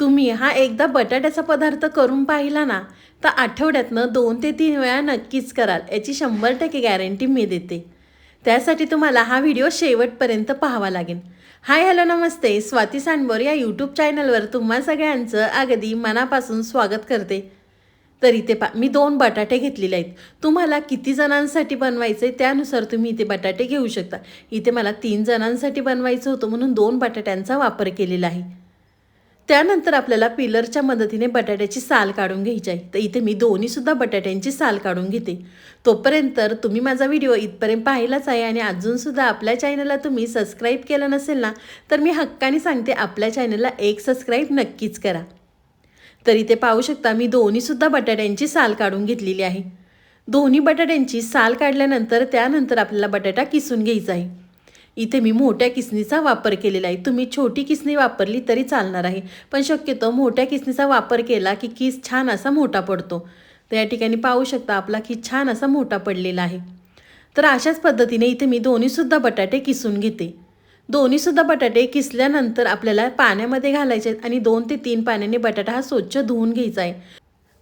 तुम्ही हा एकदा बटाट्याचा पदार्थ करून पाहिला ना तर आठवड्यातनं दोन ते तीन वेळा नक्कीच कराल. याची शंभर टक्के गॅरंटी मी देते. त्यासाठी तुम्हाला हा व्हिडिओ शेवटपर्यंत पाहावा लागेल. हाय हॅलो नमस्ते. स्वाती सांडबोर या यूट्यूब चॅनलवर तुम्हा सगळ्यांचं अगदी मनापासून स्वागत करते. तर इथे पा मी दोन बटाटे घेतलेले आहेत. तुम्हाला किती जणांसाठी बनवायचे त्यानुसार तुम्ही इथे बटाटे घेऊ शकता. इथे मला तीन जणांसाठी बनवायचं होतं म्हणून दोन बटाट्यांचा वापर केलेला आहे. त्यानंतर आपल्याला पिलरच्या मदतीने बटाट्याची साल काढून घ्यायची आहे. तर इथे मी दोन्हीसुद्धा बटाट्यांची साल काढून घेते. तोपर्यंत तर तुम्ही माझा व्हिडिओ इथपर्यंत पाहिलाच आहे आणि अजूनसुद्धा आपल्या चॅनलला तुम्ही सबस्क्राईब केलं नसेल ना तर मी हक्काने सांगते आपल्या चॅनलला एक सबस्क्राईब नक्कीच करा. तर इथे पाहू शकता मी दोन्हीसुद्धा बटाट्यांची साल काढून घेतलेली आहे. दोन्ही बटाट्यांची साल काढल्यानंतर त्यानंतर आपल्याला बटाटा किसून घ्यायचा आहे. इथे मी मोठ्या किसनीचा वापर केलेला आहे. तुम्ही छोटी किसनी वापरली तरी चालणार आहे. पण शक्यतो मोठ्या किसनीचा वापर केला की किस छान असा मोठा पडतो. तर या ठिकाणी पाहू शकता आपला किस छान असा मोठा पडलेला आहे. तर अशाच पद्धतीने इथे मी दोन्हीसुद्धा बटाटे किसून घेते. दोन्हीसुद्धा बटाटे किसल्यानंतर आपल्याला पाण्यामध्ये घालायचे आहेत आणि दोन ते तीन पाण्याने बटाटा हा स्वच्छ धुवून घ्यायचा आहे.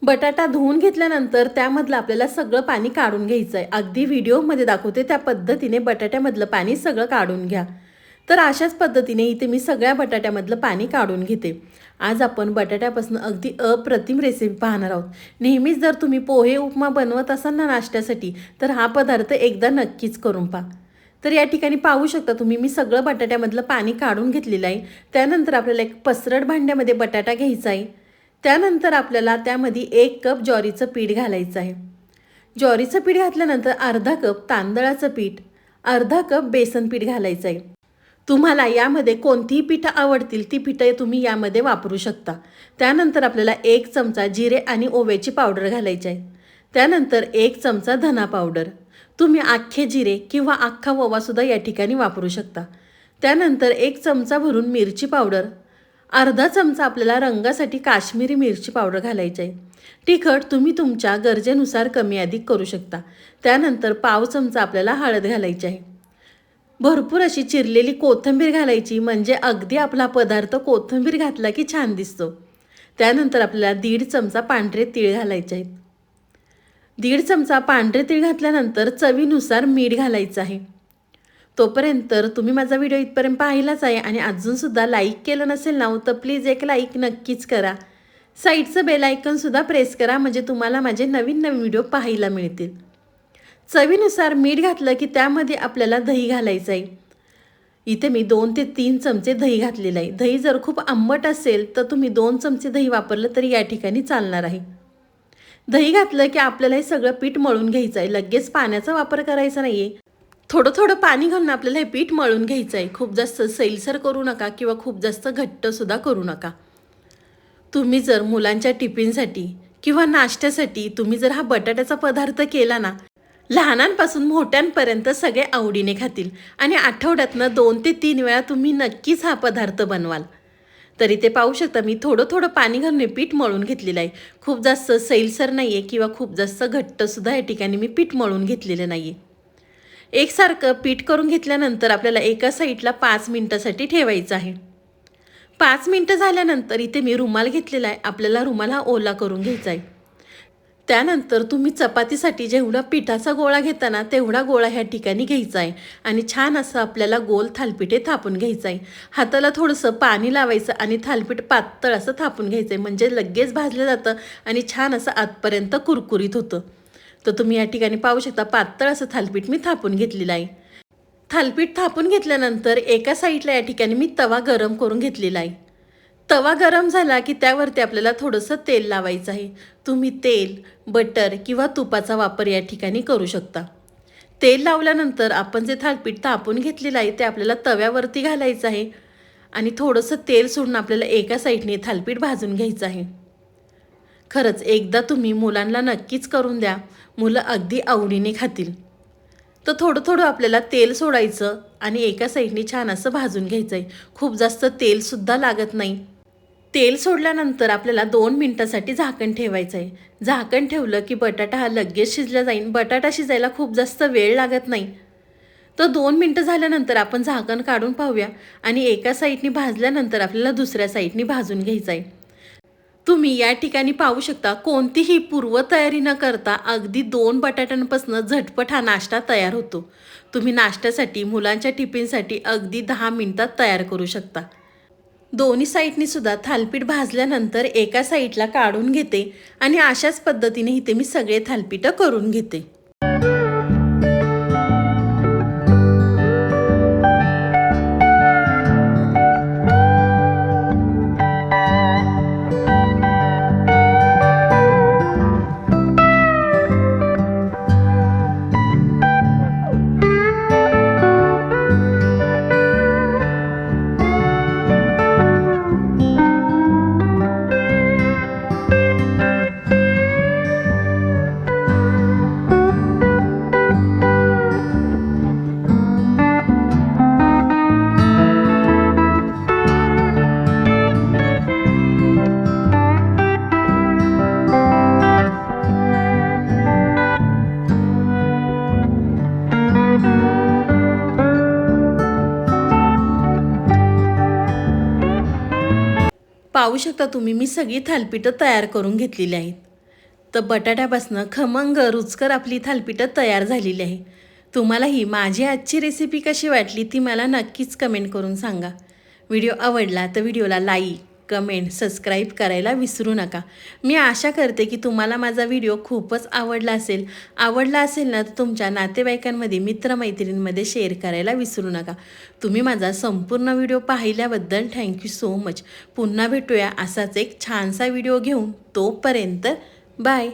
बटाटा धुवून घेतल्यानंतर त्यामधलं आपल्याला सगळं पाणी काढून घ्यायचं आहे अगदी व्हिडिओमध्ये दाखवते त्या पद्धतीने बटाट्यामधलं पाणी सगळं काढून घ्या. तर अशाच पद्धतीने इथे मी सगळ्या बटाट्यामधलं पाणी काढून घेते. आज आपण बटाट्यापासून अगदी अप्रतिम रेसिपी पाहणार आहोत. नेहमीच जर तुम्ही पोहे उपमा बनवत असाल ना नाश्त्यासाठी तर हा पदार्थ एकदा नक्कीच करून पहा. तर या ठिकाणी पाहू शकता तुम्ही मी सगळं बटाट्यामधलं पाणी काढून घेतलेलं आहे. त्यानंतर आपल्याला एक पसरट भांड्यामध्ये बटाटा घ्यायचा आहे. त्यानंतर आपल्याला त्यामध्ये एक कप ज्वारीचं पीठ घालायचं आहे. ज्वारीचं पीठ घातल्यानंतर अर्धा कप तांदळाचं पीठ अर्धा कप बेसन पीठ घालायचं आहे. तुम्हाला यामध्ये कोणतीही पिठं आवडतील ती पिठं तुम्ही यामध्ये वापरू शकता. त्यानंतर आपल्याला एक चमचा जिरे आणि ओव्याची पावडर घालायची आहे. त्यानंतर एक चमचा धना पावडर. तुम्ही अख्खे जिरे किंवा अख्खा ओवासुद्धा या ठिकाणी वापरू शकता. त्यानंतर एक चमचा भरून मिरची पावडर. अर्धा चमचा आपल्याला रंगासाठी काश्मीरी मिरची पावडर घालायची आहे. तिखट तुम्ही तुमच्या गरजेनुसार कमी अधिक करू शकता. त्यानंतर पाव चमचा आपल्याला हळद घालायची आहे. भरपूर अशी चिरलेली कोथिंबीर घालायची म्हणजे अगदी आपला पदार्थ कोथिंबीर घातला की छान दिसतो. त्यानंतर आपल्याला दीड चमचा पांढरे तीळ घालायचे आहेत. दीड चमचा पांढरे तीळ घातल्यानंतर चवीनुसार मीठ घालायचं आहे. तोपर्यंत तर तुम्ही माझा व्हिडिओ इथपर्यंत पाहिलाच आहे आणि अजूनसुद्धा लाईक केलं नसेल ना हो, तर प्लीज एक लाईक नक्कीच करा. साईडचं बेल आयकनसुद्धा प्रेस करा म्हणजे तुम्हाला माझे नवीन नवीन व्हिडिओ पाहायला मिळतील. चवीनुसार मीठ घातलं की त्यामध्ये आपल्याला दही घालायचं आहे. इथे मी दोन ते तीन चमचे दही घातलेलं आहे. दही जर खूप आंबट असेल तर तुम्ही दोन चमचे दही वापरलं तरी या ठिकाणी चालणार आहे. दही घातलं की आपल्याला हे सगळं पीठ मळून घ्यायचं आहे. लगेच पाण्याचा वापर करायचा नाही आहे थोडं थोडं पाणी घालून आपल्याला हे पीठ मळून घ्यायचं आहे खूप जास्त सैलसर करू नका किंवा खूप जास्त घट्टसुद्धा करू नका. तुम्ही जर मुलांच्या टिफिनसाठी किंवा नाश्त्यासाठी तुम्ही जर हा बटाट्याचा पदार्थ केला ना लहानांपासून मोठ्यांपर्यंत सगळे आवडीने खातील आणि आठवड्यातनं दोन ते तीन वेळा तुम्ही नक्कीच हा पदार्थ बनवाल. तरी ते पाहू शकता मी थोडं थोडं पाणी घालून पीठ मळून घेतलेलं आहे. खूप जास्त सैलसर नाही आहे किंवा खूप जास्त घट्टसुद्धा या ठिकाणी मी पीठ मळून घेतलेलं नाही आहे एकसारखं पीठ करून घेतल्यानंतर आपल्याला एका साईडला पाच मिनटासाठी ठेवायचं आहे. पाच मिनटं झाल्यानंतर इथे मी रुमाल घेतलेला आहे. आपल्याला रुमाल हा ओला करून घ्यायचा आहे. त्यानंतर तुम्ही चपातीसाठी जेवढा पिठाचा गोळा घेताना तेवढा गोळा ह्या ठिकाणी घ्यायचा आहे. आणि छान असं आपल्याला गोल थालपीठे थापून घ्यायचं आहे. हाताला थोडंसं पाणी लावायचं आणि थालपीठ पातळ असं थापून घ्यायचं आहे. म्हणजे लगेच भाजलं जातं आणि छान असं आतपर्यंत कुरकुरीत होतं. तर तुम्ही या ठिकाणी पाहू शकता पातळ असं थालपीठ मी थापून घेतलेलं आहे. थालपीठ थापून घेतल्यानंतर एका साईडला या ठिकाणी मी तवा गरम करून घेतलेला आहे. तवा गरम झाला की त्यावरती आपल्याला थोडंसं तेल लावायचं आहे. तुम्ही तेल बटर किंवा तुपाचा वापर या ठिकाणी करू शकता. तेल लावल्यानंतर आपण जे थालपीठ तापून घेतलेलं आहे ते आपल्याला तव्यावरती घालायचं आहे. आणि थोडंसं तेल सोडून आपल्याला एका साईडने थालपीठ भाजून घ्यायचं आहे. खरंच एकदा तुम्ही मुलांना नक्कीच करून द्या. मुलं अगदी आवडीने खातील. तर थोडं थोडं आपल्याला तेल सोडायचं आणि एका साईडने छान असं भाजून घ्यायचं आहे खूप जास्त तेलसुद्धा लागत नाही. तेल सोडल्यानंतर आपल्याला दोन मिनटासाठी झाकण ठेवायचं आहे झाकण ठेवलं की बटाटा हा लगेच शिजला जाईल बटाटा शिजायला खूप जास्त वेळ लागत नाही. तर दोन मिनटं झाल्यानंतर आपण झाकण काढून पाहूया आणि एका साईडनी भाजल्यानंतर आपल्याला दुसऱ्या साईडनी भाजून घ्यायचं आहे तुम्ही या ठिकाणी पाहू शकता कोणतीही पूर्वतयारी न करता अगदी दोन बटाट्यांपासून झटपट हा नाश्ता तयार होतो. तुम्ही नाश्त्यासाठी मुलांच्या टिफिनसाठी अगदी दहा मिनिटात तयार करू शकता. दोन्ही साईडनी सुद्धा थालपीठ भाजल्यानंतर एका साईडला काढून घेते आणि अशाच पद्धतीने इथे मी सगळे थालपीठं करून घेते. पाहू शकता तुम्ही मी सगळी थालपीठं तयार करून घेतलेली आहेत. तर बटाट्यापासनं खमंग रुचकर आपली थालपीठं तयार झालेली आहे. तुम्हाला ही माझी आजची रेसिपी कशी वाटली ती मला नक्कीच कमेंट करून सांगा. व्हिडिओ आवडला तर व्हिडिओला लाईक कमेंट सबस्क्राईब करायला विसरू नका. मी आशा करते की तुम्हाला माझा व्हिडिओ खूपच आवडला असेल. आवडला असेल ना तर तुमच्या नातेवाईकांमध्ये मित्रमैत्रिणींमध्ये शेअर करायला विसरू नका. तुम्ही माझा संपूर्ण व्हिडिओ पाहिल्याबद्दल थँक्यू सो मच पुन्हा भेटूया असाच एक छानसा व्हिडिओ घेऊन. तोपर्यंत बाय